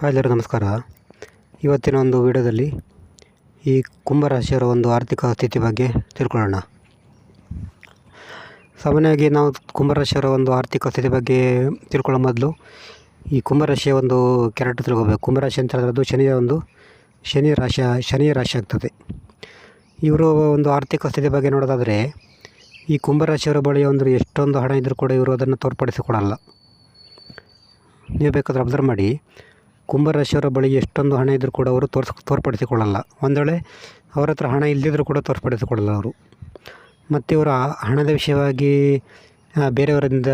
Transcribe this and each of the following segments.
Hi ಎಲ್ಲರೂ, ನಮಸ್ಕಾರ. ಇವತ್ತಿನ ಒಂದು ವಿಡಿಯೋದಲ್ಲಿ ಈ ಕುಂಭರಾಶಿಯವರ ಒಂದು ಆರ್ಥಿಕ ಸ್ಥಿತಿ ಬಗ್ಗೆ ತಿಳ್ಕೊಳ್ಳೋಣ. ಸಾಮಾನ್ಯವಾಗಿ ನಾವು ಕುಂಭರಾಶಿಯವರ ಒಂದು ಆರ್ಥಿಕ ಸ್ಥಿತಿ ಬಗ್ಗೆ ತಿಳ್ಕೊಳ್ಳೋ ಮೊದಲು ಈ ಕುಂಭರಾಶಿಯ ಒಂದು ಕ್ಯಾರೆಕ್ಟರ್ ತಿಳ್ಕೊಬೇಕು. ಕುಂಭರಾಶಿ ಅಂತ ಹೇಳಿದ್ರೆ ಅದು ಶನಿಯ ಒಂದು ಶನಿ ರಾಶಿ ಶನಿಯ ರಾಶಿ ಆಗ್ತದೆ. ಇವರು ಒಂದು ಆರ್ಥಿಕ ಸ್ಥಿತಿ ಬಗ್ಗೆ ನೋಡೋದಾದರೆ ಈ ಕುಂಭರಾಶಿಯವರ ಬಳಿ ಒಂದು ಎಷ್ಟೊಂದು ಹಣ ಇದ್ದರೂ ಕೂಡ ಇವರು ಅದನ್ನು ತೋರ್ಪಡಿಸಿಕೊಡಲ್ಲ. ನೀವು ಬೇಕಾದರೆ ಅಬ್ಸರ್ವ್ ಮಾಡಿ. ಕುಂಭರಾಶಿಯವರ ಬಳಿ ಎಷ್ಟೊಂದು ಹಣ ಇದ್ದರೂ ಕೂಡ ಅವರು ತೋರ್ಸ್, ತೋರ್ಪಡಿಸಿಕೊಳ್ಳಲ್ಲ. ಒಂದು ವೇಳೆ ಅವ್ರ ಹತ್ರ ಹಣ ಇಲ್ಲದಿದ್ದರೂ ಕೂಡ ತೋರ್ಪಡಿಸಿಕೊಳ್ಳಲ್ಲ ಅವರು. ಮತ್ತು ಇವರ ಹಣದ ವಿಷಯವಾಗಿ ಬೇರೆಯವರಿಂದ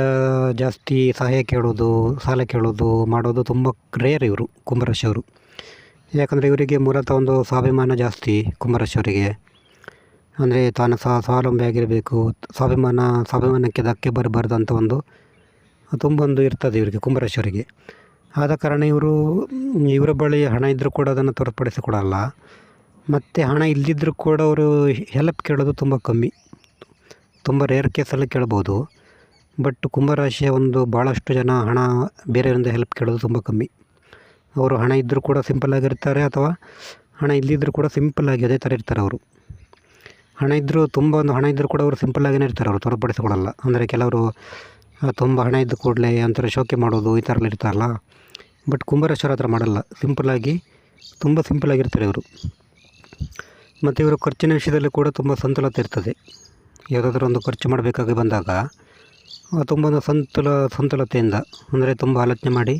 ಜಾಸ್ತಿ ಸಹಾಯ ಕೇಳೋದು, ಸಾಲ ಕೇಳೋದು ಮಾಡೋದು ತುಂಬ ರೇರ್ ಇವರು ಕುಂಭರಾಶಿಯವರು. ಯಾಕಂದರೆ ಇವರಿಗೆ ಮೂಲತಃ ಒಂದು ಸ್ವಾಭಿಮಾನ ಜಾಸ್ತಿ ಕುಂಭರಾಶಿಯವರಿಗೆ. ಅಂದರೆ ತಾನು ಸ್ವ ಸ್ವಾವಲಂಬಿಯಾಗಿರಬೇಕು ಸ್ವಾಭಿಮಾನ, ಸ್ವಾಭಿಮಾನಕ್ಕೆ ಧಕ್ಕೆ ಬರಬಾರ್ದು ಅಂತ ಒಂದು ತುಂಬ ಒಂದು ಇರ್ತದೆ ಇವರಿಗೆ ಕುಂಭರಾಶಿಯವರಿಗೆ. ಆದ ಕಾರಣ ಇವರು ಇವರ ಬಳಿ ಹಣ ಇದ್ದರೂ ಕೂಡ ಅದನ್ನು ತೋರ್ಪಡಿಸಿಕೊಡಲ್ಲ. ಮತ್ತು ಹಣ ಇಲ್ಲದಿದ್ದರೂ ಕೂಡ ಅವರು ಹೆಲ್ಪ್ ಕೇಳೋದು ತುಂಬ ಕಮ್ಮಿ. ತುಂಬ ರೇರ್ ಕೇಸಲ್ಲಿ ಕೇಳ್ಬೋದು. ಬಟ್ ಕುಂಭರಾಶಿಯ ಒಂದು ಭಾಳಷ್ಟು ಜನ ಹಣ ಬೇರೆಯವರಿಂದ ಹೆಲ್ಪ್ ಕೇಳೋದು ತುಂಬ ಕಮ್ಮಿ. ಅವರು ಹಣ ಇದ್ದರೂ ಕೂಡ ಸಿಂಪಲ್ಲಾಗಿರ್ತಾರೆ ಅಥವಾ ಹಣ ಇಲ್ಲದಿದ್ದರೂ ಕೂಡ ಸಿಂಪಲ್ಲಾಗಿ ಅದೇ ಥರ ಇರ್ತಾರೆ ಅವರು. ಹಣ ಇದ್ದರೂ ತುಂಬ ಒಂದು ಹಣ ಇದ್ದರೂ ಕೂಡ ಅವರು ಸಿಂಪಲ್ಲಾಗಿಯೇ ಇರ್ತಾರೆ, ಅವರು ತೋರ್ಪಡಿಸಿಕೊಡಲ್ಲ. ಅಂದರೆ ಕೆಲವರು ತುಂಬ ಹಣ ಇದ್ದ ಕೂಡಲೇ ಅಂತಾರೆ, ಶೋಕಿ ಮಾಡೋದು ಈ ಥರ ಇರ್ತಾರಲ್ಲ. ಬಟ್ ಕುಂಭರಾಶಿಯವ್ರ ಹತ್ರ ಮಾಡಲ್ಲ. ಸಿಂಪಲಾಗಿ ತುಂಬ ಸಿಂಪಲಾಗಿರ್ತಾರೆ ಇವರು. ಮತ್ತು ಇವರು ಖರ್ಚಿನ ವಿಷಯದಲ್ಲಿ ಕೂಡ ತುಂಬ ಸಂತುಲತೆ ಇರ್ತದೆ. ಯಾವುದಾದ್ರೂ ಒಂದು ಖರ್ಚು ಮಾಡಬೇಕಾಗಿ ಬಂದಾಗ ತುಂಬ ಸಂತುಲ ಸಂತುಲತೆಯಿಂದ ಅಂದರೆ ತುಂಬ ಆಲೋಚನೆ ಮಾಡಿ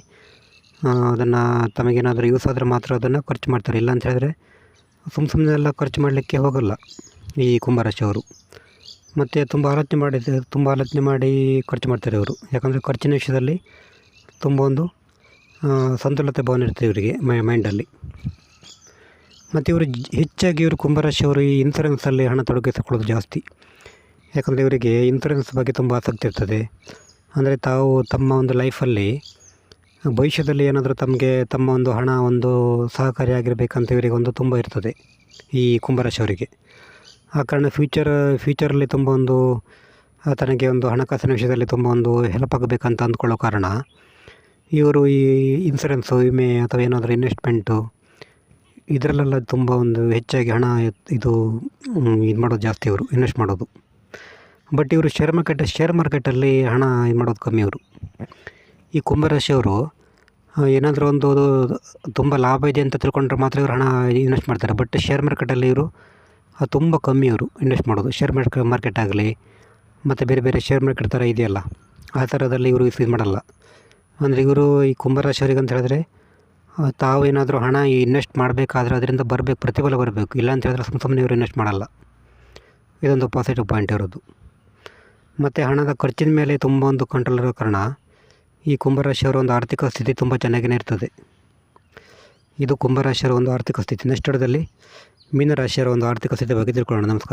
ಅದನ್ನು ತಮಗೇನಾದರೂ ಯೂಸ್ ಆದರೆ ಮಾತ್ರ ಅದನ್ನು ಖರ್ಚು ಮಾಡ್ತಾರೆ. ಇಲ್ಲ ಅಂತ ಹೇಳಿದ್ರೆ ಸುಮ್ಮ ಸುಮ್ಮನೆ ಎಲ್ಲ ಖರ್ಚು ಮಾಡಲಿಕ್ಕೆ ಹೋಗಲ್ಲ ಈ ಕುಂಭರಾಶಿಯವರು ಮತ್ತು ತುಂಬ ಆಲೋಚನೆ ಮಾಡಿ ತುಂಬ ಆಲೋಚನೆ ಮಾಡಿ ಖರ್ಚು ಮಾಡ್ತಾರೆ ಅವರು ಯಾಕಂದರೆ ಖರ್ಚಿನ ವಿಷಯದಲ್ಲಿ ತುಂಬ ಒಂದು ಆ, ಸಂತುಲತೆ ಭಾವನೆ ಇರ್ತದೆ ಇವರಿಗೆ ಮೈಂಡಲ್ಲಿ. ಮತ್ತು ಇವರು ಹೆಚ್ಚಾಗಿ ಇವರು ಕುಂಭರಾಶಿಯವರು ಈ ಇನ್ಸೂರೆನ್ಸಲ್ಲಿ ಹಣ ತೊಡಗಿಸಿಕೊಳ್ಳೋದು ಜಾಸ್ತಿ. ಯಾಕಂದರೆ ಇವರಿಗೆ ಇನ್ಸೂರೆನ್ಸ್ ಬಗ್ಗೆ ತುಂಬ ಆಸಕ್ತಿ ಇರ್ತದೆ. ಅಂದರೆ ತಾವು ತಮ್ಮ ಒಂದು ಲೈಫಲ್ಲಿ ಭವಿಷ್ಯದಲ್ಲಿ ಏನಾದರೂ ತಮಗೆ, ತಮ್ಮ ಒಂದು ಹಣ, ಒಂದು ಸಹಕಾರಿಯಾಗಿರಬೇಕಂತ ಇವರಿಗೆ ಒಂದು ತುಂಬ ಇರ್ತದೆ ಈ ಕುಂಭರಾಶಿಯವರಿಗೆ ಆ ಕಾರಣ ಫ್ಯೂಚರ್ ಫ್ಯೂಚರಲ್ಲಿ ತುಂಬ ಒಂದು ತನಗೆ ಒಂದು ಹಣಕಾಸಿನ ವಿಷಯದಲ್ಲಿ ತುಂಬ ಒಂದು ಹೆಲ್ಪ್ ಆಗಬೇಕಂತ ಅಂದ್ಕೊಳ್ಳೋ ಕಾರಣ ಇವರು ಈ ಇನ್ಸೂರೆನ್ಸು ವಿಮೆ ಅಥವಾ ಏನಾದರೂ ಇನ್ವೆಸ್ಟ್ಮೆಂಟು ಇದರಲ್ಲೆಲ್ಲ ತುಂಬ ಒಂದು ಹೆಚ್ಚಾಗಿ ಹಣ ಇದು ಇದು ಮಾಡೋದು ಜಾಸ್ತಿ ಇವರು ಇನ್ವೆಸ್ಟ್ ಮಾಡೋದು. ಬಟ್ ಇವರು ಶೇರ್ ಮಾರ್ಕೆಟ್ ಶೇರ್ ಮಾರ್ಕೆಟಲ್ಲಿ ಹಣ ಇದು ಮಾಡೋದು ಕಮ್ಮಿ ಇವರು. ಈ ಕುಂಭರಾಶಿಯವರು ಏನಾದರೂ ಒಂದು ತುಂಬ ಲಾಭ ಇದೆ ಅಂತ ತಿಳ್ಕೊಂಡ್ರೆ ಮಾತ್ರ ಇವರು ಹಣ ಇನ್ವೆಸ್ಟ್ ಮಾಡ್ತಾರೆ. ಬಟ್ ಶೇರ್ ಮಾರ್ಕೆಟಲ್ಲಿ ಇವರು ತುಂಬ ಕಮ್ಮಿ ಅವರು ಇನ್ವೆಸ್ಟ್ ಮಾಡೋದು. ಶೇರ್ ಮಾರ್ಕೆ ಮಾರ್ಕೆಟ್ ಆಗಲಿ, ಮತ್ತು ಬೇರೆ ಬೇರೆ ಶೇರ್ ಮಾರ್ಕೆಟ್ ಥರ ಇದೆಯಲ್ಲ, ಆ ಥರದಲ್ಲಿ ಇವರು ಇದು ಮಾಡಲ್ಲ. ಅಂದರೆ ಇವರು ಈ ಕುಂಭರಾಶಿಯವರಿಗೆ ಅಂತ ಹೇಳಿದ್ರೆ ತಾವು ಏನಾದರೂ ಹಣ ಇನ್ವೆಸ್ಟ್ ಮಾಡಬೇಕಾದ್ರೆ ಅದರಿಂದ ಬರಬೇಕು, ಪ್ರತಿಫಲ ಬರಬೇಕು. ಇಲ್ಲ ಅಂತ ಹೇಳಿದ್ರೆ ಸುಮ್ಮ ಸುಮ್ಮನೆ ಇವರು ಇನ್ವೆಸ್ಟ್ ಮಾಡಲ್ಲ. ಇದೊಂದು ಪಾಸಿಟಿವ್ ಪಾಯಿಂಟ್ ಇರೋದು. ಮತ್ತು ಹಣದ ಖರ್ಚಿನ ಮೇಲೆ ತುಂಬ ಒಂದು ಕಂಟ್ರೋಲ್ ಇರೋ ಕಾರಣ, ಈ ಕುಂಭರಾಶಿಯವರ ಒಂದು ಆರ್ಥಿಕ ಸ್ಥಿತಿ ತುಂಬ ಚೆನ್ನಾಗಿಯೇ ಇರ್ತದೆ. ಇದು ಕುಂಭರಾಶಿಯವರ ಒಂದು ಆರ್ಥಿಕ ಸ್ಥಿತಿ. ನೆಕ್ಸ್ಟ್ ಮೀನರಾಶಿಯವರ ಒಂದು ಆರ್ಥಿಕ ಸ್ಥಿತಿ ಬಗ್ಗೆ ತಿಳ್ಕೊಳ್ಳೋಣ. ನಮಸ್ಕಾರ.